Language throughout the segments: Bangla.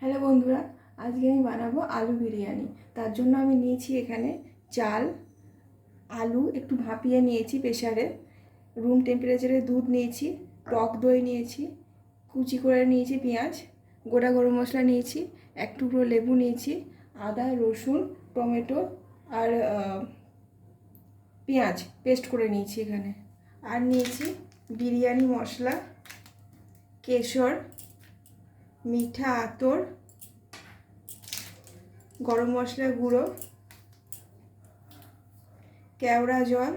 হ্যালো বন্ধুরা, আজকে আমি বানাবো আলু বিরিয়ানি। তার জন্য আমি নিয়েছি এখানে চাল, আলু একটু ভাপিয়ে নিয়েছি প্রেশারে রুম টেম্পারেচারে দুধ নিয়েছি, টক দই নিয়েছি, কুচি করে নিয়েছি পেঁয়াজ, গোটা গরম মশলা নিয়েছি, এক টুকরো লেবু নিয়েছি, আদা, রসুন, টমেটো আর পেঁয়াজ পেস্ট করে নিয়েছি এখানে। আর নিয়েছি বিরিয়ানি মশলা, কেশর মিঠা আতর, গরম মশলা গুঁড়ো, কেওড়া জল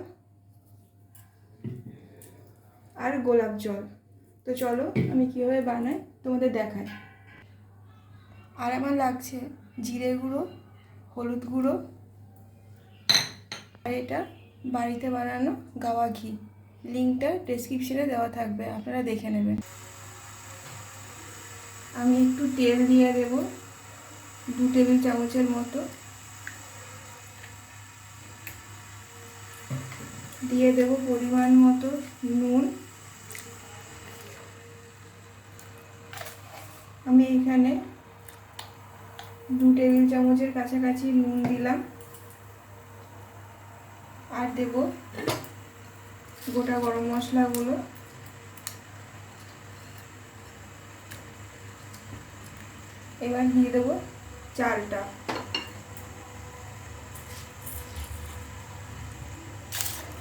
আর গোলাপ জল। তো চলো আমি কীভাবে বানাই তোমাদের দেখাই। আর আমার লাগছে জিরে গুঁড়ো, হলুদ গুঁড়ো, আর এটা বাড়িতে বানানো গাওয়া ঘি। লিঙ্কটা ডেসক্রিপশনে দেওয়া থাকবে, আপনারা দেখে নেবেন। আমি একটু তেল দিয়ে দেব, দু টেবিল চামচের মতো। দিয়ে দেব পরিমাণ মতো নুন। আমি এখানে দু টেবিল চামচের কাছাকাছি নুন দিলাম। আর দেব গোটা গরম মশলাগুলো। এবার দিয়ে দেবো চালটা।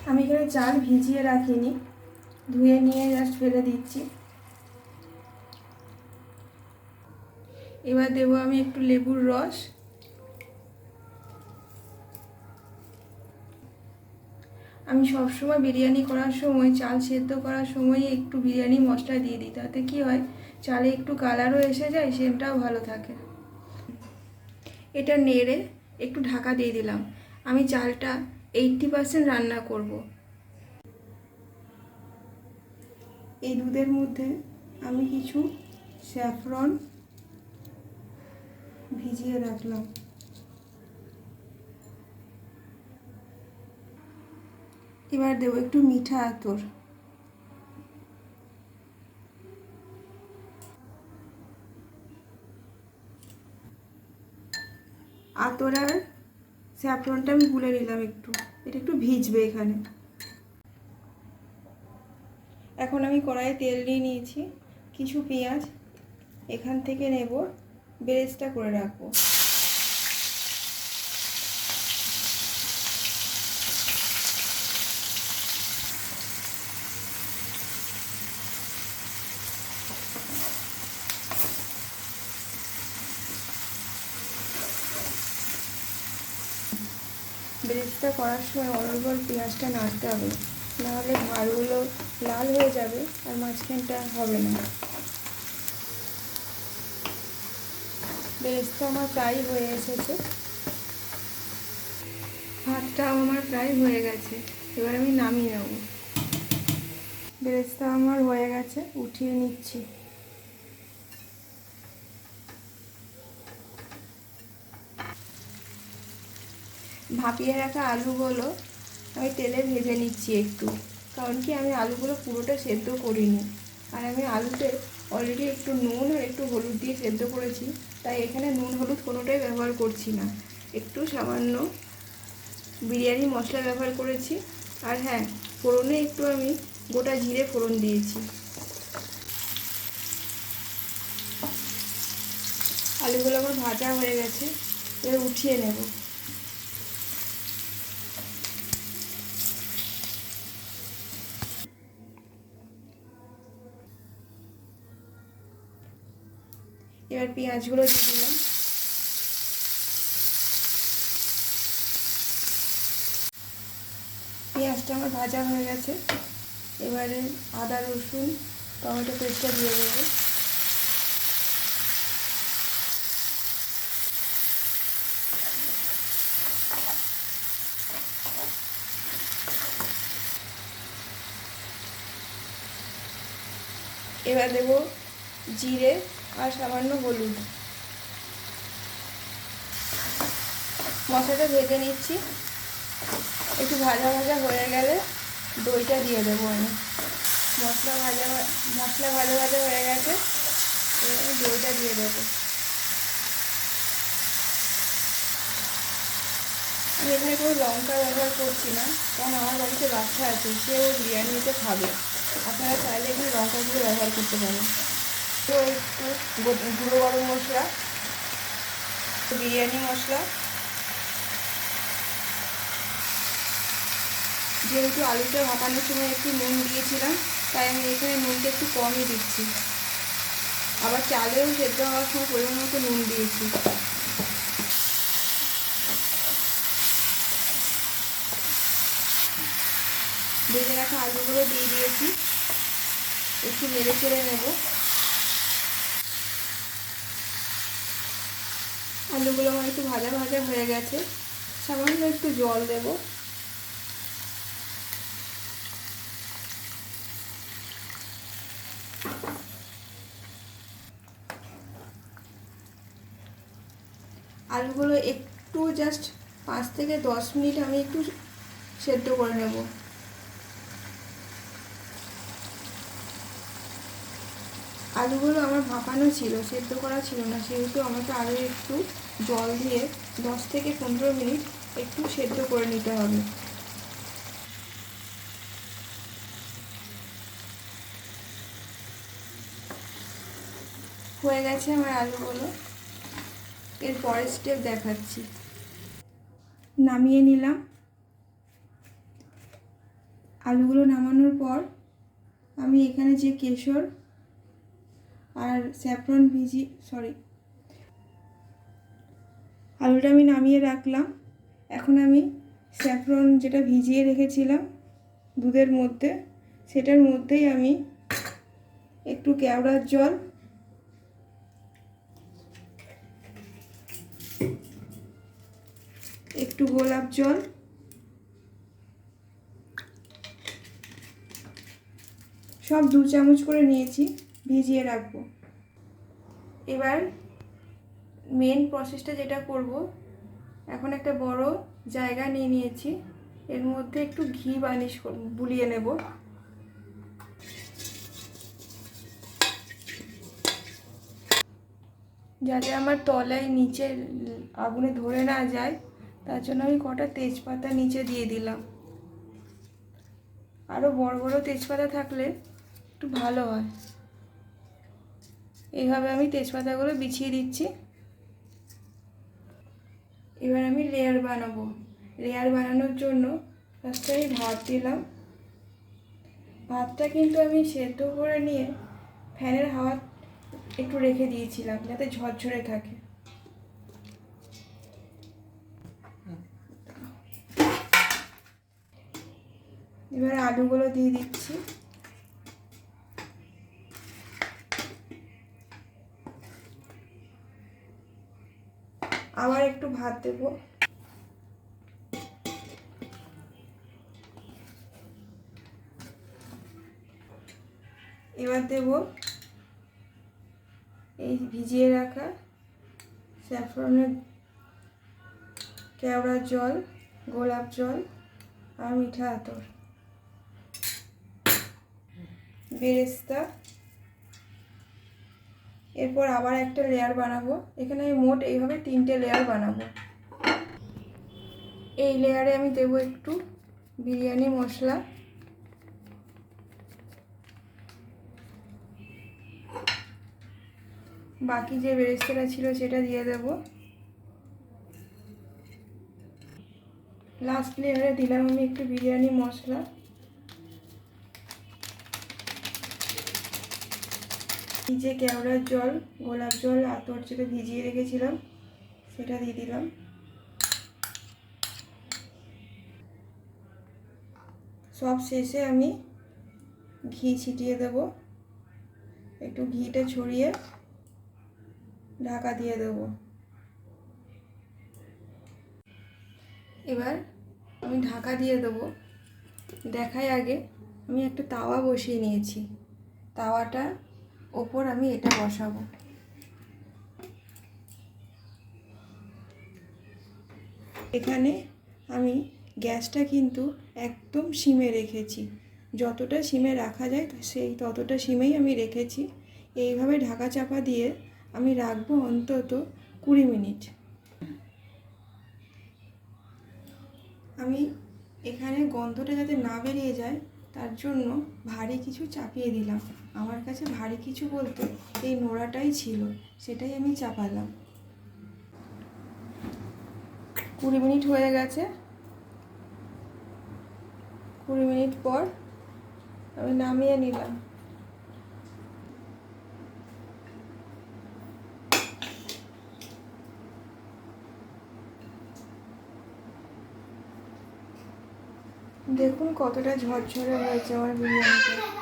আমি এখানে চাল ভিজিয়ে রাখিনি, ধুয়ে নিয়ে জাস্ট ফেলে দিচ্ছি। এবার দেবো আমি একটু লেবুর রস। আমি সবসময় বিরিয়ানি করার সময়, চাল সেদ্ধ করার সময় একটু বিরিয়ানি মশলা দিয়ে দিই তাতে কি হয়? চালে একটু কালারও এসে যায়, সেন্টটাও ভালো থাকে। এটা নেড়ে একটু ঢাকা দিয়ে দিলাম। আমি চালটা এইটটি পার্সেন্ট রান্না করব। এই দুধের মধ্যে আমি কিছু স্যাফরন ভিজিয়ে রাখলাম। এবার দেবো একটু মিঠা আতর। আতর আর স্যাফরনটা আমি গুলে নিলাম একটু। এটা একটু ভিজবে এখানে। এখন আমি কড়াইয়ে তেল নিয়ে নিয়েছি, কিছু পেঁয়াজ এখান থেকে নেব, বেরেস্তা করে রাখব। ব্রেস্তা করার সময় অনর্গল পেঁয়াজটা নাড়তে হবে। নাহলে ভাড়গুলো লাল হয়ে যাবে আর মাঝখানটা হবে না। বেরেস্তা আমার প্রায় হয়ে এসেছে। ভাতটা আমার প্রায় হয়ে গেছে। এবার আমি নামিয়ে নেব। বেরেস্তা আমার হয়ে গেছে, উঠিয়ে নিচ্ছি। ভাপিয়ে রাখা আলুগুলো আমি তেলে ভেজে নিচ্ছি একটু। কারণ কি আমি আলুগুলো পুরোটা সেদ্ধ করিনি। আর আমি আলুতে অলরেডি একটু নুন আর একটু হলুদ দিয়ে সেদ্ধ করেছি। তাই এখানে নুন হলুদ কোনোটাই ব্যবহার করছি না। একটু সামান্য বিরিয়ানি মশলা ব্যবহার করেছি। আর হ্যাঁ ফোড়নে একটু আমি গোটা জিরে ফোড়ন দিয়েছি। আলুগুলো আমার ভাজা হয়ে গেছে, এবার উঠিয়ে নেব। এবার পেঁয়াজগুলো দিয়ে দিলাম। পেঁয়াজটা আমার ভাজা হয়ে গেছে। এবারে আদা, রসুন, টমেটো পেস্টটা দিয়ে দেবো। এবার দেবো জিরে আর সামান্য হলুদ। মশলাটা ভেজে নিচ্ছি। একটু ভাজা ভাজা হয়ে গেলে দইটা দিয়ে দেবো আমি। মশলা ভাজা মশলা ভাজা ভাজা হয়ে গেছে আমি দইটা দিয়ে দেবো। আমি এখানে কোনো লঙ্কা ব্যবহার করছি না, কারণ আমার বাড়িতে বাচ্চা আছে সেও বিরিয়ানিতে খাবে। আপনারা চাইলে এখানে লঙ্কাগুলো ব্যবহার করতে পারেন। তো একটু গুঁড়ো গরম মশলা বিরিয়ানি মশলা যেহেতু আলুটা ভাপানোর সময় একটু নুন দিয়েছিলাম, তাই আমি এখানে নুনটা একটু কমই দিচ্ছি। আবার চালেও সেদ্ধ হওয়ার সময় পরিমাণ মতো নুন দিয়েছি। ভেজে রাখা আলুগুলো দিয়ে দিয়েছি। একটু মেরে চেড়ে নেব। আলুগুলো আমার একটু ভাজা ভাজা হয়ে গেছে। সামান্য একটু জল দেবো। আলুগুলো একটু জাস্ট পাঁচ থেকে দশ মিনিট আমি একটু সেদ্ধ করে নেব। আলুগুলো আমার ভাপানো ছিল, সেদ্ধ করা ছিল না। সেহেতু আমাকে আরও একটু জল দিয়ে দশ থেকে পনেরো মিনিট একটু সেদ্ধ করে নিতে হবে। হয়ে গেছে আমার আলুগুলো। এর পরের স্টেপ দেখাচ্ছি। নামিয়ে নিলাম। আলুগুলো নামানোর পর আমি এখানে যে কেশর আর স্যাফরন ভিজি সরি আলুটা আমি নামিয়ে রাখলাম। এখন আমি স্যাফরন যেটা ভিজিয়ে রেখেছিলাম দুধের মধ্যে, সেটার মধ্যেই আমি একটু কেওড়ার জল। একটু গোলাপ জল। সব দু চামচ করে নিয়েছি। ভিজিয়ে রাখব। এবার মেন প্রসেসটা যেটা করব, এখন একটা বড় জায়গা নিয়ে নিয়েছি। এর মধ্যে একটু ঘি বানিশ বুলিয়ে নেব। যাতে আমার তলায় নিচে আগুনে ধরে না যায়, তার জন্য আমি কটা তেজপাতা নিচে দিয়ে দিলাম। আরও বড় বড় তেজপাতা থাকলে একটু ভালো হয়। এইভাবে আমি তেজপাতাগুলো বিছিয়ে দিচ্ছি। এবার আমি লেয়ার বানাবো। লেয়ার বানানোর জন্য ফার্স্টে আমি ভাত দিলাম। ভাতটা কিন্তু আমি সেদ্ধ করে নিয়ে ফ্যানের হাওয়া একটু রেখে দিয়েছিলাম যাতে ঝরঝরে থাকে। এবার আলুগুলো দিয়ে দিচ্ছি। আবার একটু ভাত দেব। এবার দেব এই ভিজিয়ে রাখা স্যাফরনের কেওড়ার জল, গোলাপ জল আর মিঠা আতর। বেরেস্তা এরপর আবার একটা লেয়ার বানাবো। এখানে আমি মোট এইভাবে তিনটে লেয়ার বানাবো। এই লেয়ারে আমি দেব একটু বিরিয়ানি মশলা। বাকি যে বেরেস্তাটা ছিল সেটা দিয়ে দেব। লাস্ট লেয়ারে দিলাম আমি একটু বিরিয়ানি মশলা। যে কেওড়ার জল, গোলাপ জল আতর যেটা ভিজিয়ে রেখেছিলাম, সেটা দিয়ে দিলাম। সব শেষে আমি ঘি ছিটিয়ে দেব। একটু ঘিটা ছড়িয়ে ঢাকা দিয়ে দেব। এবার আমি ঢাকা দিয়ে দেবো। দেখাই আগে আমি একটা তাওয়া বসিয়ে নিয়েছি। তাওয়াটা ওপর আমি এটা বসাবো। এখানে আমি গ্যাসটা কিন্তু একদম সিমে রেখেছি। যতটা সিমে রাখা যায় সেই ততটা সিমেই আমি রেখেছি। এইভাবে ঢাকা চাপা দিয়ে আমি রাখব অন্তত কুড়ি মিনিট। আমি এখানে গন্ধটা যাতে না বেরিয়ে যায় তার জন্য ভারী কিছু চাপিয়ে দিলাম। আমার কাছে ভারী কিছু বলতে এই নোড়াটাই ছিল, সেটাই আমি চাপালাম। কুড়ি মিনিট হয়ে গেছে। কুড়ি মিনিট পর আমি নামিয়ে নিলাম। দেখুন কতটা ঝরঝরে হয়েছে আমার বিরিয়ানিটা।